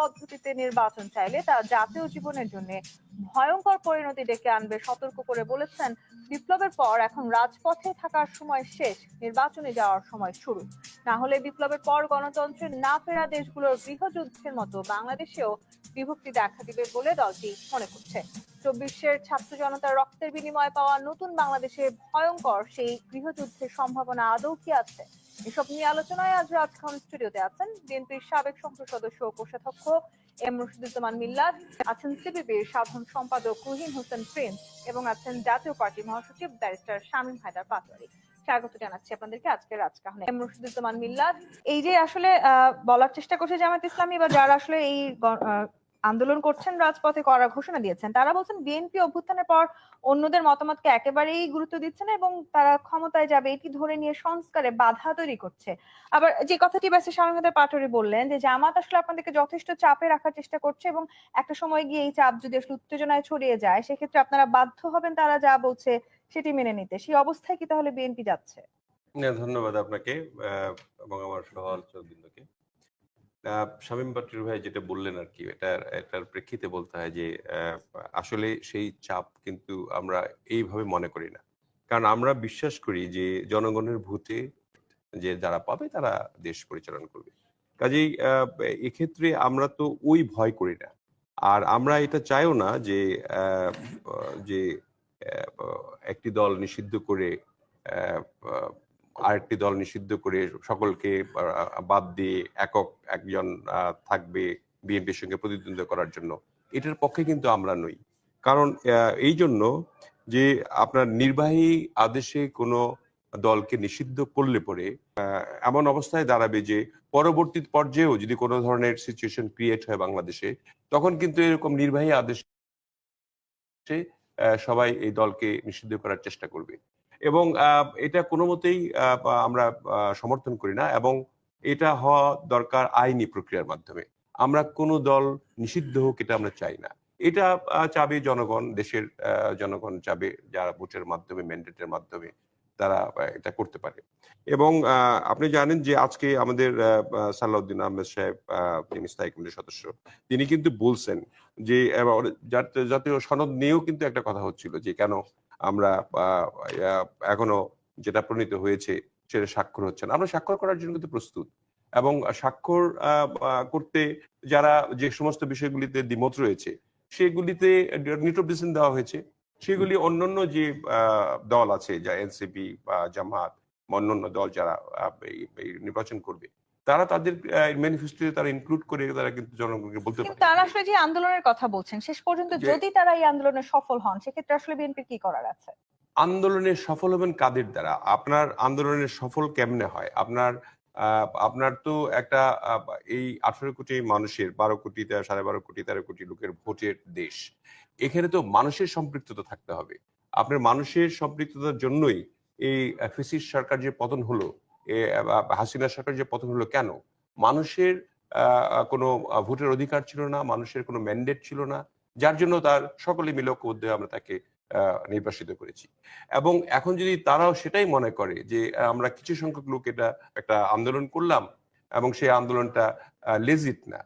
পদ্ধতিতে নির্বাচন চাইলে তা জাতীয় জীবনের জন্য ভয়ঙ্কর পরিণতি ডেকে আনবে, সতর্ক করে বলেছেন। বিপ্লবের পর এখন রাজপথে থাকার সময় শেষ, নির্বাচনে যাওয়ার সময় শুরু। না হলে বিপ্লবের পর গণতন্ত্রের না ফেরা দেশগুলোর গৃহযুদ্ধের মতো বাংলাদেশেও বিভক্তি দেখা দিবে বলে দলটি মনে করছে। চব্বিশের ছাত্র জনতার রক্তের বিনিময়ে পাওয়া নতুন বাংলাদেশে ভয়ঙ্কর সেই গৃহযুদ্ধের সম্ভাবনা আদৌ কি আছে? এসব নিয়ে আলোচনায় আজ রাজখান স্টুডিওতে আছেন বিএনপির সাবেক সংসদ সদস্য ও কোষাধ্যক্ষ এম রশিদুজ্জামান মিল্লাত, আছেন সিপিবির সাধারণ সম্পাদক রুহিন হোসেন প্রিন্স এবং আছেন জাতীয় পার্টি মহাসচিব ব্যারিস্টার শামীম হায়দার পাটোয়ারি। স্বাগত জানাচ্ছি আপনাদেরকে আজকে রাজকাহনে। এম রশিদুজ্জামান মিল্লাত, এই যে আসলে বলার চেষ্টা করছে জামাত ইসলামী বা যারা আসলে এই আন্দোলন করছেন রাজপথে করার ঘোষণা দিয়েছেন। তারা বলছেন বিএনপি অভ্যুত্থানের পর অন্যদের মতামতকে একেবারেই গুরুত্ব দিচ্ছে না এবং তারা ক্ষমতায় যাবে। এটি ধরে নিয়ে সংস্কারে বাধা তৈরি করছে। আবার যে কথাটি ব্যাসে স্বামীদের পাটোয়ারি বললেন যে জামাত আসলে আপনাদেরকে যথেষ্ট চাপে রাখার চেষ্টা করছে এবং একটা সময় গিয়ে এই চাপ যদি আসলে উত্তেজনায় ছড়িয়ে যায় সেক্ষেত্রে আপনারা বাধ্য হবেন তারা যা বলছে সেটি মেনে নিতে। সেই অবস্থায় কি তাহলে বিএনপি যাচ্ছে? ধন্যবাদ আপনাকে এবং আমার সহচরবৃন্দকে। আহ, শামীম পাটির ভাই যেটা বললেন আর কি এটার এটার প্রেক্ষিতে বলতে হয় যে আসলে সেই চাপ কিন্তু আমরা এইভাবে মনে করি না। কারণ আমরা বিশ্বাস করি যে, জনগণের ভূতে যে যারা পাবে তারা দেশ পরিচালনা করবে। কাজেই এক্ষেত্রে আমরা তো ওই ভয় করি না। আর আমরা এটা চাইও না যে যে একটি দল নিষিদ্ধ করে আরেকটি দল নিষিদ্ধ করে সকলকে বাদ দিয়ে একক একজন থাকবে বিএনপির সঙ্গে প্রতিদ্বন্দ্বিতা করার জন্য। এটার পক্ষে কিন্তু আমরা নই। কারণ এই জন্য যে আপনার নির্বাহী আদেশে কোনো দলকে নিষিদ্ধ করলে পরে এমন অবস্থায় দাঁড়াবে যে পরবর্তী পর্যায়েও যদি কোনো ধরনের সিচুয়েশন ক্রিয়েট হয় বাংলাদেশে, তখন কিন্তু এরকম নির্বাহী আদেশে সবাই এই দলকে নিষিদ্ধ করার চেষ্টা করবে। এবং এটা কোনো মতেই আমরা সমর্থন করি না এবং এটা হওয়া দরকার আইনি প্রক্রিয়ার মাধ্যমে। আমরা কোনো দল নিষিদ্ধ হোক এটা আমরা চাই না। এটা চাবে জনগণ, দেশের জনগণ চাবে যারা ভোটের মাধ্যমে, ম্যান্ডেটের মাধ্যমে তারা এটা করতে পারে। এবং আপনি জানেন যে আজকে আমাদের সালাউদ্দিন আহমেদ সাহেব তিনি স্থায়ী কমিটির সদস্য, তিনি কিন্তু বলছেন যে জাতীয় সনদ নিয়েও কিন্তু একটা কথা হচ্ছিল যে, কেন আমরা এখনও যেটা প্রণীত হয়েছে সেটা স্বাক্ষর হচ্ছে না। আমরা স্বাক্ষর করার জন্য কিন্তু প্রস্তুত। এবং স্বাক্ষর করতে যারা যে সমস্ত বিষয়গুলিতে দ্বিমত রয়েছে, সেগুলিতে নিটোপিসন দেওয়া হয়েছে। সেগুলি অন্যান্য যে দল আছে, যা এনসিপি বা জামাত, অন্যান্য দল যারা নির্বাচন করবে তারা তাদের ম্যানিফেস্টোতে তারা ইনক্লুড করে তারা কিন্তু জনগণকে বলতে পারে। তারা আসলে যে আন্দোলনের কথা বলছেন শেষ পর্যন্ত যদি তারা এই আন্দোলনে সফল হন সেক্ষেত্রে আসলে বিএনপির কি করার আছে? আন্দোলনে সফল হবেন কাদের দ্বারা? আপনার আন্দোলনের সফল কেমনে হয়? আপনার আপনার তো একটা এই আঠারো কোটি মানুষের বারো কোটি সাড়ে বারো কোটি তেরো কোটি লোকের ভোটের দেশ এখানে তো মানুষের সম্পৃক্ততা থাকতে হবে। আপনার মানুষের সম্পৃক্ততার জন্যই এই ফিসিস সরকার যে পতন হলো হাসিনা সরকার যে পতন হলো কেন? মানুষের কোনো ভোটের অধিকার ছিল না, মানুষের কোনো ম্যান্ডেট ছিল না, যার জন্য তার সকলে মিলে ঐক্যবদ্ধ হয়ে আমরা তাকে নির্বাসিত করেছি। এবং এখন যদি তারাও সেটাই মনে করে যে আমরা কিছু সংখ্যক লোক এটা একটা আন্দোলন করলাম এবং সেই আন্দোলনটা লেজিট না,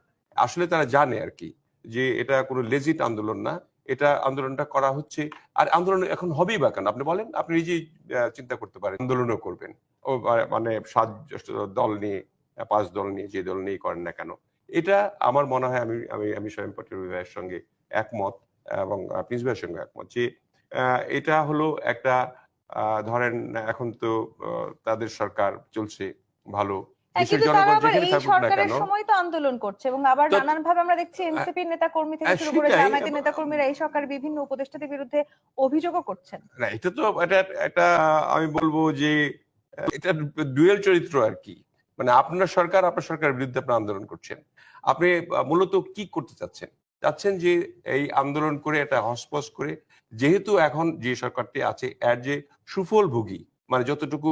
আসলে তারা জানে আর কি যে এটা কোনো লেজিট আন্দোলন না। এটা আন্দোলনটা করা হচ্ছে। আর আন্দোলন এখন হবেই বা কেন? আপনি বলেন, আপনি নিজেই চিন্তা করতে পারেন। আন্দোলনও করবেন। ও মানে সাত দল নিয়ে, পাঁচ দল নিয়ে, যে দল নিয়ে করেন না কেন? এটা আমার মনে হয় আমি আমি আমি স্বয়ং পাটিল ভাইয়ের সঙ্গে একমত এবং প্রিন্স ভাইয়ের সঙ্গে একমত যে এটা হলো একটা ধরেন এখন তো তাদের সরকার চলছে ভালো কিন্তু তারা আবার এই সরকারের সময় তো আন্দোলন করছে এবং আবার নানান ভাবে আমরা দেখছি এনসিপির নেতা কর্মী থেকে শুরু করে জামায়াতের নেতা কর্মীরা এই সরকারের বিভিন্ন উপদেষ্টাদের বিরুদ্ধে অভিযোগও করছেন। না এটা তো এটা একটা আমি বলব যে এটা ডুয়েল চরিত্র আর কি। মানে আপনার সরকার আপনার সরকারের বিরুদ্ধে আপনি আন্দোলন করছেন। আপনি মূলত কি করতে চাচ্ছেন? চাচ্ছেন যে এই আন্দোলন করে এটা হসপস করে যেহেতু এখন যে সরকারটি আছে এর যে সুফল ভোগী মানে যতটুকু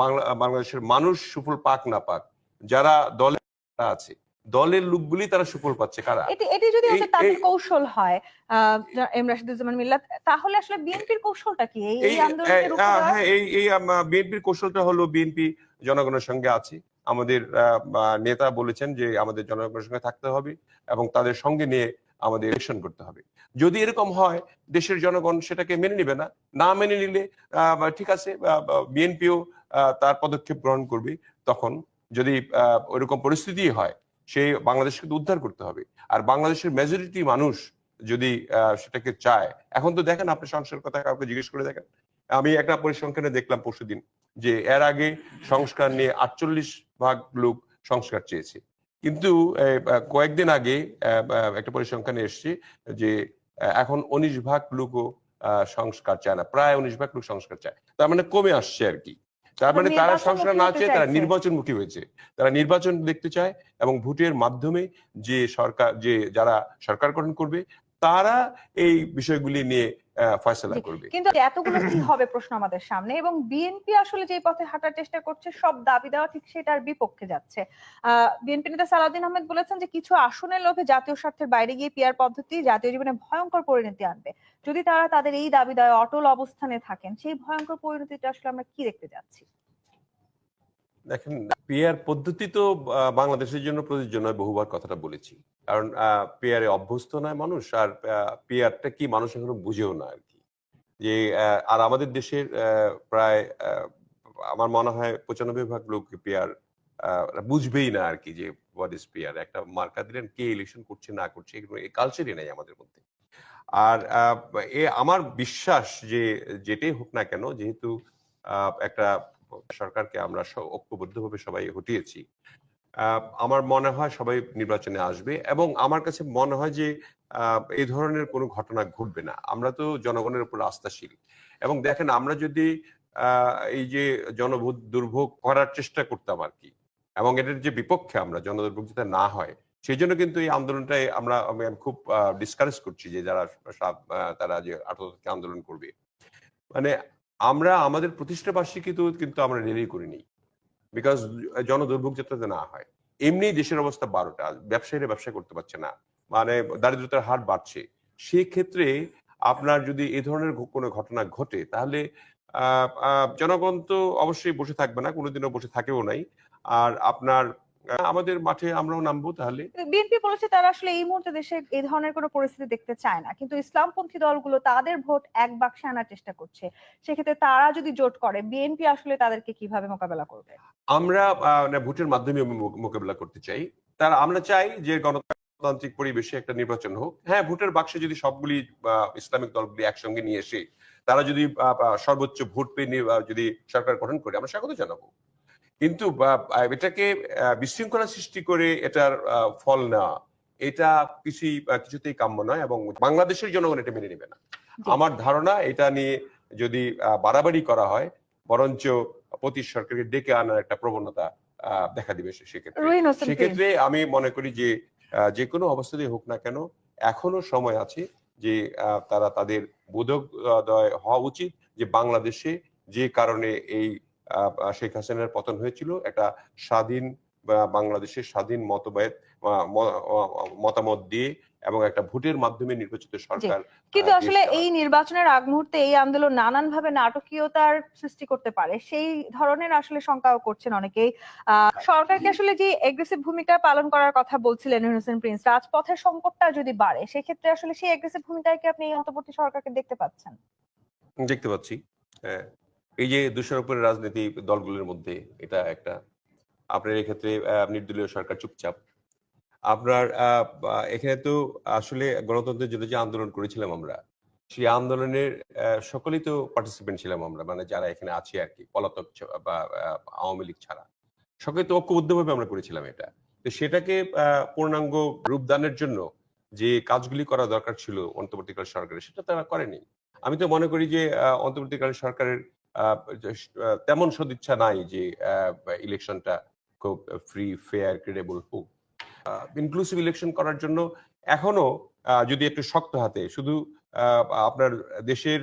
বাংলা বাংলাদেশের মানুষ সুফল পাক না পাক যারা দলে আছে। দলের লোকগুলি তারা সুফল পাচ্ছে কারা? এটি এটি যদি আসলে তাদের কৌশল হয় এম রাশিদুজ্জামান মিল্লাত তাহলে আসলে বিএনপির কৌশলটা কি? এই আন্দোলনের? হ্যাঁ এই এই বিএনপির কৌশলটা হলো বিএনপি জনগণের সঙ্গে আছে। আমাদের নেতা বলেছেন যে আমাদের জনগণের সঙ্গে থাকতে হবে এবং তাদের সঙ্গে নিয়ে আমাদের ইলেকশন করতে হবে। যদি এরকম হয়, দেশের জনগণ সেটাকে মেনে নিবে না। না মেনে নিলে ঠিক আছে বিএনপিও তার পদক্ষেপ গ্রহণ করবে। তখন যদি ওইরকম পরিস্থিতি হয়, সে বাংলাদেশকে তো উদ্ধার করতে হবে। আর বাংলাদেশের মেজরিটি মানুষ যদি সেটাকে চায়, এখন তো দেখেন আপনি সংস্কার কথা কাউকে জিজ্ঞেস করে দেখেন। আমি একটা পরিসংখ্যানে দেখলাম পরশুদিন যে এর আগে সংস্কার নিয়ে আটচল্লিশ ভাগ লোক সংস্কার চেয়েছে। কিন্তু কয়েকদিন আগে একটা পরিসংখ্যানে এসছে যে এখন উনিশ ভাগ লোকও আহ, সংস্কার চায় না প্রায় উনিশ ভাগ লোক সংস্কার চায়। তার মানে কমে আসছে আর কি। তার মানে তারা সংস্কার না চেয়ে তারা নির্বাচন নির্বাচনমুখী হয়েছে। তারা নির্বাচন দেখতে চায় এবং ভোটের মাধ্যমে যে সরকার যে যারা সরকার গঠন করবে তারা এই বিষয়গুলি নিয়ে ফয়সলা করবে। কিন্তু এতগুলো কি হবে প্রশ্ন আমাদের সামনে? এবং বিএনপি আসলে যে পথে হাঁটার চেষ্টা করছে সব দাবি দেওয়া ঠিক সেটার বিপক্ষে যাচ্ছে। বিএনপি নেতা সালাউদ্দিন আহমেদ বলেছেন যে কিছু আসনের লোভে জাতীয় স্বার্থের বাইরে গিয়ে পিয়ার পদ্ধতি জাতীয় জীবনে ভয়ঙ্কর পরিণতি আনবে। যদি তারা তাদের এই দাবি দেওয়া অটল অবস্থানে থাকেন সেই ভয়ঙ্কর পরিণতিটা আসলে আমরা কি দেখতে যাচ্ছি? দেখেন পেয়ার পদ্ধতি তো বাংলাদেশের জন্য প্রযোজ্য নয়, বহুবার কথাটা বলেছি। কারণ পেয়ারে অভ্যস্ত নয় মানুষ, আর পেয়ারটা কি মানুষ এখনও বুঝেও না আর কি। যে আর আমাদের দেশের প্রায় আমার মনে হয় পঁচানব্বই ভাগ লোক পিয়ার বুঝবেই না আর কি যে হোয়াট ইজ পিয়ার একটা মার্কা দিলেন, কে ইলেকশন করছে, না করছে, এগুলো এই কালচারই নেই আমাদের মধ্যে। আর এ, আমার বিশ্বাস যে, যেটাই হোক না কেন, যেহেতু একটা সরকারকে আমরা ঐক্যবদ্ধভাবে সবাই হটিয়েছি। আমার মনে হয় সবাই নির্বাচনে আসবে এবং আমার কাছে মনে হয় যে এই ধরনের কোনো ঘটনা ঘটবে না। আমরা তো জনগণের উপর আস্থাশীল এবং দেখেন আমরা যদি এই যে জনভূত দুর্ভোগ করার চেষ্টা করতাম আর কি এবং এটার যে বিপক্ষে আমরা জনদুর্ভোগ যাতে না হয়, সেই জন্য কিন্তু এই আন্দোলনটাই আমরা, আমি আমি খুব ডিসকারেজ করছি যে যারা তারা যে আঠারো আন্দোলন করবে। মানে আমরা আমাদের প্রতিষ্ঠা বার্ষিকী তো কিন্তু আমরা রেলি করিনি। বিকজ জনদুর্ভোগ যাতে না হয়। এমনি দেশের অবস্থা বারোটা, ব্যবসায়ীরা ব্যবসা করতে পারছে না। মানে দারিদ্রতার হার বাড়ছে। সেক্ষেত্রে আপনার যদি এ ধরনের কোনো ঘটনা ঘটে, তাহলে জনগণ তো অবশ্যই বসে থাকবে না, কোনোদিনও বসে থাকেও নাই। আর আপনার আমাদের মাঠে আমরাও নামবো তাহলে। বিএনপি বলেছে তারা আসলে এই মুহূর্তে দেশে এই ধরনের কোনো পরিস্থিতি দেখতে চায় না। কিন্তু ইসলামপন্থী দলগুলো তাদের ভোট এক বাক্সে আনার চেষ্টা করছে। সেক্ষেত্রে তারা যদি জোট করে বিএনপি আসলে তাদেরকে কীভাবে মোকাবেলা করবে? আমরা মানে ভোটের মাধ্যমে মোকাবেলা করতে চাই। তারা আমরা চাই যে গণতান্ত্রিক পরিবেশে একটা নির্বাচন হোক। হ্যাঁ ভোটের বাক্সে যদি সবগুলি ইসলামিক দলগুলি একসঙ্গে নিয়ে এসে তারা যদি সর্বোচ্চ ভোট পেয়ে যদি সরকার গঠন করে আমরা স্বাগত জানাব। কিন্তু এটাকে বিশৃঙ্খলা সৃষ্টি করে এটার ফল নেওয়া এটা কিছুই কিছুতেই কাম্য নয় এবং বাংলাদেশের জনগণ এটা মেনে নেবে না। আমার ধারণা এটা নিয়ে যদি বাড়াবাড়ি করা হয় বরঞ্চ প্রতি সরকারকে ডেকে আনার একটা প্রবণতা দেখা দিবে সেক্ষেত্রে। সেক্ষেত্রে আমি মনে করি যে যে কোনো অবস্থাতেই হোক না কেন এখনও সময় আছে যে আহ, তারা তাদের বোধোদয় হওয়া উচিত যে বাংলাদেশে যে কারণে এই শেখ হাসিনার পতন হয়েছিল। একটা স্বাধীন বা বাংলাদেশের স্বাধীন মতবাদ আহ, মতামত দিয়ে এবং একটা ভোটের মাধ্যমে নির্বাচিত সরকার কিন্তু আসলে এই নির্বাচনের আগ মুহূর্তে এই আন্দোলন নানান ভাবে নাটকীয়তার সৃষ্টি করতে পারে। সেই ধরনের আসলে শঙ্কাও করছেন অনেকেই। আহ, সরকারকে আসলে যে এগ্রেসিভ ভূমিকা পালন করার কথা বলছিলেন হোসেন প্রিন্স রাজপথের সংকটটা যদি বাড়ে সেক্ষেত্রে আসলে সেই এগ্রেসিভ ভূমিকায় কি আপনি এই অন্তর্বর্তী সরকারকে দেখতে পাচ্ছেন? দেখতে পাচ্ছি। হ্যাঁ। এই যে দোষারোপের রাজনীতি দলগুলোর মধ্যে এটা একটা, আপনার এক্ষেত্রে নির্দলীয় সরকার চুপচাপ। আপনার এখানে তো আসলে গণতন্ত্রের জন্য যে আন্দোলন করেছিলাম আমরা, সেই আন্দোলনের সকলেই তো পার্টিসিপেন্ট ছিলাম আমরা মানে যারা এখানে আছি আর কি, পলাতক বা আওয়ামী লীগ ছাড়া। সকলে তো ঐক্যবদ্ধভাবে আমরা করেছিলাম এটা। তো সেটাকে পূর্ণাঙ্গ রূপদানের জন্য যে কাজগুলি করা দরকার ছিল অন্তর্বর্তীকালীন সরকারের, সেটা তারা করেনি। আমি তো মনে করি যে অন্তর্বর্তীকালীন সরকারের তেমন সদিচ্ছা নাই যে ইলেকশনটা খুব ফ্রি ফেয়ার ক্রেডেবল হোক। ইনক্লুসিভ ইলেকশন করার জন্য এখনও যদি একটু শক্ত হাতে, শুধু আপনার দেশের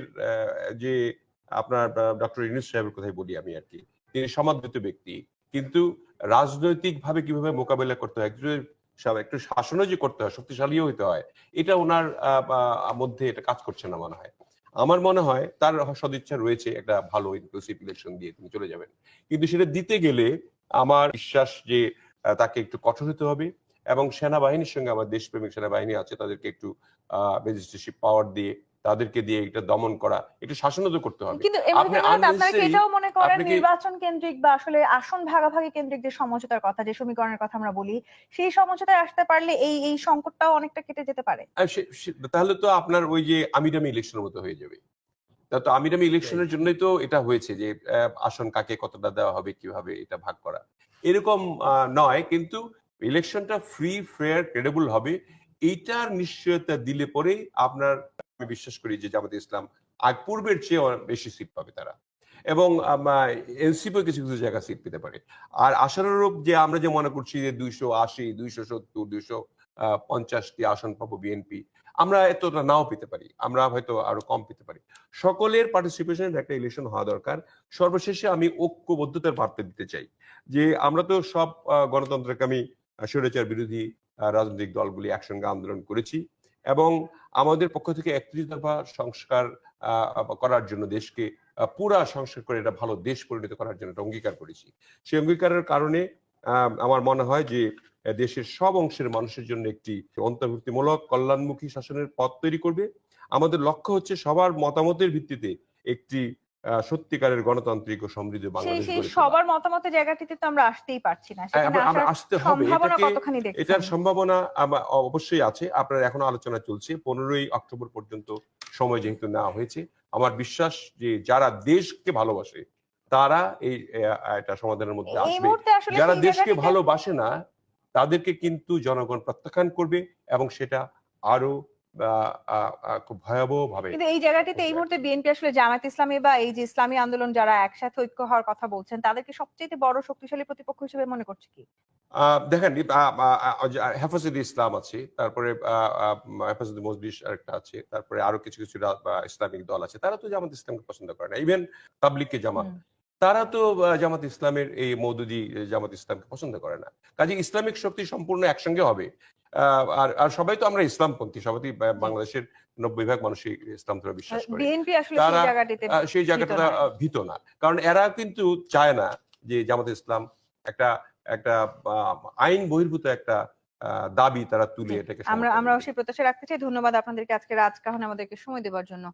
যে আপনার ডক্টর ইউনুস সাহেবের কথাই বলি আমি আর কি, তিনি সমাদৃত ব্যক্তি, কিন্তু রাজনৈতিক ভাবে কীভাবে মোকাবেলা করতে হয়, একটু শাসনও যে করতে হয়, শক্তিশালীও হতে হয়, এটা ওনার মধ্যে এটা কাজ করছে না মনে হয়। আমার মনে হয় তার সদিচ্ছা রয়েছে একটা ভালো ইনক্লুসিভ ইলেকশন দিয়ে তিনি চলে যাবেন। কিন্তু সেটা দিতে গেলে আমার বিশ্বাস যে তাকে একটু কঠোর হতে হবে এবং সেনাবাহিনীর সঙ্গে আমার দেশপ্রেমিক সেনাবাহিনী আছে, তাদেরকে একটু ম্যাজিস্ট্রেটশিপ পাওয়ার দিয়ে তাদেরকে দিয়ে এটা দমন করা একটু শাসনও তো করতে হবে। কিন্তু আপনারা কি এটাও মনে করেন নির্বাচন কেন্দ্রিক বা আসলে আসন ভাগাভাগি কেন্দ্রিক যে সমঝোতার কথা যে সমীকরণের কথা আমরা বলি সেই সমঝোতায় আসতে পারলে এই এই সংকটটাও অনেকটা কেটে যেতে পারে। তাহলে তো আপনার ওই যে আমিরামি ইলেকশনের মতো হয়ে যাবে। তা তো আমিরামি ইলেকশনের জন্যই তো এটা হয়েছে যে আহ, আসন কাকে কতটা দেওয়া হবে কীভাবে এটা ভাগ করা। এরকম আহ, নয় কিন্তু ইলেকশনটা ফ্রি ফেয়ার ক্রেডেবল হবে। এইটার নিশ্চয়তা দিলে পরেই আপনার, আমি বিশ্বাস করি যে জামাতে ইসলাম আগ পূর্বের চেয়ে বেশি সিট পাবে তারা। এবং এনসিপি কিছু কিছু জায়গা সিট পেতে পারে। আর আশানুরূপ যে আমরা যে মনে করছি যে দুইশো আশি, দুইশো সত্তর, দুইশো পঞ্চাশটি আসন পাবো বিএনপি, আমরা এতটা নাও পেতে পারি। আমরা হয়তো আরও কম পেতে পারি। সকলের পার্টিসিপেশনের একটা ইলেকশন হওয়া দরকার। সর্বশেষে আমি ঐক্যবদ্ধতার বার্তা দিতে চাই যে আমরা তো সব গণতন্ত্রকামী স্বৈরাচার বিরোধী রাজনৈতিক দলগুলি একসঙ্গে আন্দোলন করেছি এবং আমাদের পক্ষ থেকে একত্রিশ দফা সংস্কার করার জন্য দেশকে পুরা সংস্কার করে এটা ভালো দেশ পরিণত করার জন্য একটা অঙ্গীকার করেছি। সেই অঙ্গীকারের কারণে আমার মনে হয় যে দেশের সব অংশের মানুষের জন্য একটি অন্তর্ভুক্তিমূলক, কল্যাণমুখী শাসনের পথ তৈরি করবে। আমাদের লক্ষ্য হচ্ছে সবার মতামতের ভিত্তিতে একটি সত্যিকারের গণতান্ত্রিক ও সমৃদ্ধ বাংলাদেশ সেই সবার মতামতের জায়গাটিতে তো আমরা আসতেই পারছি না। আমরা- আসতে হবে। এটার সম্ভাবনা অবশ্যই আছে। আপনার এখনও আলোচনা চলছে। পনেরোই অক্টোবর পর্যন্ত সময় যেহেতু নেওয়া হয়েছে আমার বিশ্বাস যে যারা দেশকে ভালোবাসে তারা এই এটা সমাধানের মধ্যে আসবে। যারা দেশকে ভালোবাসে না তাদেরকে কিন্তু জনগণ প্রত্যাখ্যান করবে এবং সেটা আরও খুব ভয়াবহ ভাবে কিন্তু এই জায়গাটিতে এই মুহূর্তে বিএনপি আসলে জামাত ইসলামী বা এই যে ইসলামী আন্দোলন যারা একসাথে ঐক্য হওয়ার কথা বলছেন তাদেরকে সবচেয়ে বড় শক্তিশালী প্রতিপক্ষ হিসেবে মনে করছে কি? দেখেন হেফাজতে ইসলাম আছে তারপরে আহ, আহ, মজলিস একটা আছে তারপরে আরও কিছু কিছু ইসলামিক দল আছে তারা তো জামাত ইসলামকে পছন্দ করে না। ইভেন তাবলিগকে জামাত। তারা তো জামাত ইসলামের এই মৌদুদি জামাত ইসলামকে পছন্দ করে না। কাজে ইসলামিক শক্তি সম্পূর্ণ একসঙ্গে হবে। আর আর সবাই তো আমরা ইসলামপন্থী সবাই বাংলাদেশের নব্বই ভাগ মানুষই ইসলাম ধর্মে বিশ্বাস করে। তারা, সেই জায়গাটা ভীত না। কারণ এরা কিন্তু চায় না যে জামাত ইসলাম একটা একটা আইন বহির্ভূত একটা আহ, দাবি তারা তুলে এটাকে আমরা আমরাও সেই প্রত্যাশা রাখতে চাই। ধন্যবাদ আপনাদেরকে আজকে রাজকাহন আমাদেরকে সময় দেওয়ার জন্য।